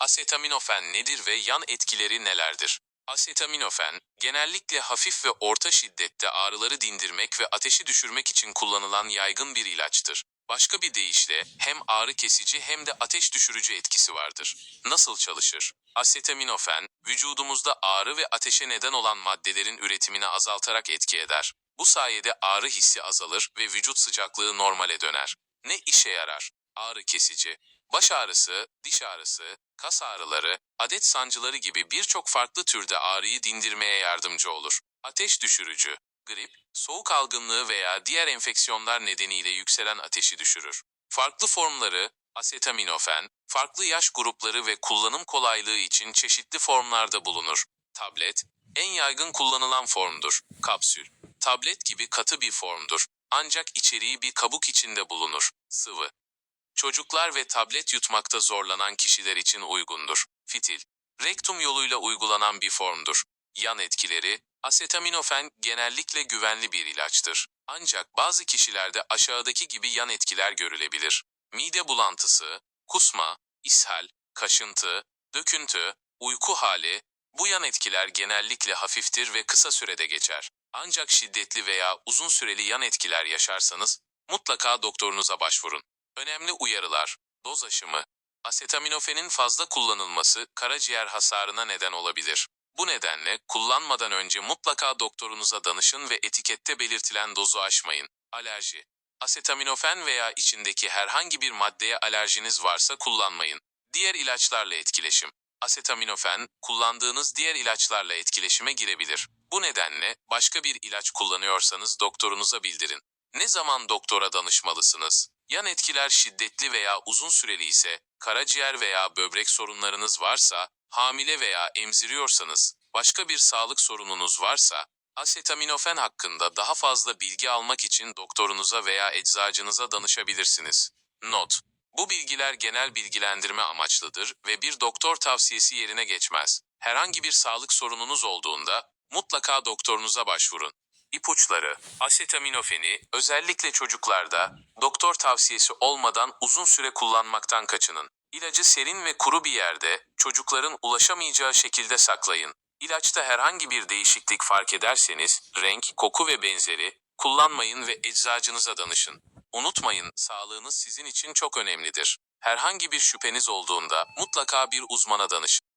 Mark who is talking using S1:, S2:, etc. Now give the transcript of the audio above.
S1: Asetaminofen nedir ve yan etkileri nelerdir? Asetaminofen, genellikle hafif ve orta şiddette ağrıları dindirmek ve ateşi düşürmek için kullanılan yaygın bir ilaçtır. Başka bir deyişle hem ağrı kesici hem de ateş düşürücü etkisi vardır. Nasıl çalışır? Asetaminofen, vücudumuzda ağrı ve ateşe neden olan maddelerin üretimini azaltarak etki eder. Bu sayede ağrı hissi azalır ve vücut sıcaklığı normale döner. Ne işe yarar? Ağrı kesici. Baş ağrısı, diş ağrısı, kas ağrıları, adet sancıları gibi birçok farklı türde ağrıyı dindirmeye yardımcı olur. Ateş düşürücü. Grip, soğuk algınlığı veya diğer enfeksiyonlar nedeniyle yükselen ateşi düşürür. Farklı formları, asetaminofen, farklı yaş grupları ve kullanım kolaylığı için çeşitli formlarda bulunur. Tablet, en yaygın kullanılan formdur. Kapsül, tablet gibi katı bir formdur. Ancak içeriği bir kabuk içinde bulunur. Sıvı, Çocuklar ve tablet yutmakta zorlanan kişiler için uygundur. Fitil, rektum yoluyla uygulanan bir formdur. Yan etkileri, asetaminofen genellikle güvenli bir ilaçtır. Ancak bazı kişilerde aşağıdaki gibi yan etkiler görülebilir. Mide bulantısı, kusma, ishal, kaşıntı, döküntü, uyku hali, bu yan etkiler genellikle hafiftir ve kısa sürede geçer. Ancak şiddetli veya uzun süreli yan etkiler yaşarsanız mutlaka doktorunuza başvurun. Önemli uyarılar, doz aşımı. Asetaminofenin fazla kullanılması karaciğer hasarına neden olabilir. Bu nedenle kullanmadan önce mutlaka doktorunuza danışın ve etikette belirtilen dozu aşmayın. Alerji. Asetaminofen veya içindeki herhangi bir maddeye alerjiniz varsa kullanmayın. Diğer ilaçlarla etkileşim. Asetaminofen, kullandığınız diğer ilaçlarla etkileşime girebilir. Bu nedenle başka bir ilaç kullanıyorsanız doktorunuza bildirin. Ne zaman doktora danışmalısınız? Yan etkiler şiddetli veya uzun süreli ise, karaciğer veya böbrek sorunlarınız varsa, hamile veya emziriyorsanız, başka bir sağlık sorununuz varsa, asetaminofen hakkında daha fazla bilgi almak için doktorunuza veya eczacınıza danışabilirsiniz. Not: Bu bilgiler genel bilgilendirme amaçlıdır ve bir doktor tavsiyesi yerine geçmez. Herhangi bir sağlık sorununuz olduğunda mutlaka doktorunuza başvurun. İpuçları Asetaminofeni özellikle çocuklarda doktor tavsiyesi olmadan uzun süre kullanmaktan kaçının. İlacı serin ve kuru bir yerde çocukların ulaşamayacağı şekilde saklayın. İlaçta herhangi bir değişiklik fark ederseniz renk, koku ve benzeri kullanmayın ve eczacınıza danışın. Unutmayın sağlığınız sizin için çok önemlidir. Herhangi bir şüpheniz olduğunda mutlaka bir uzmana danışın.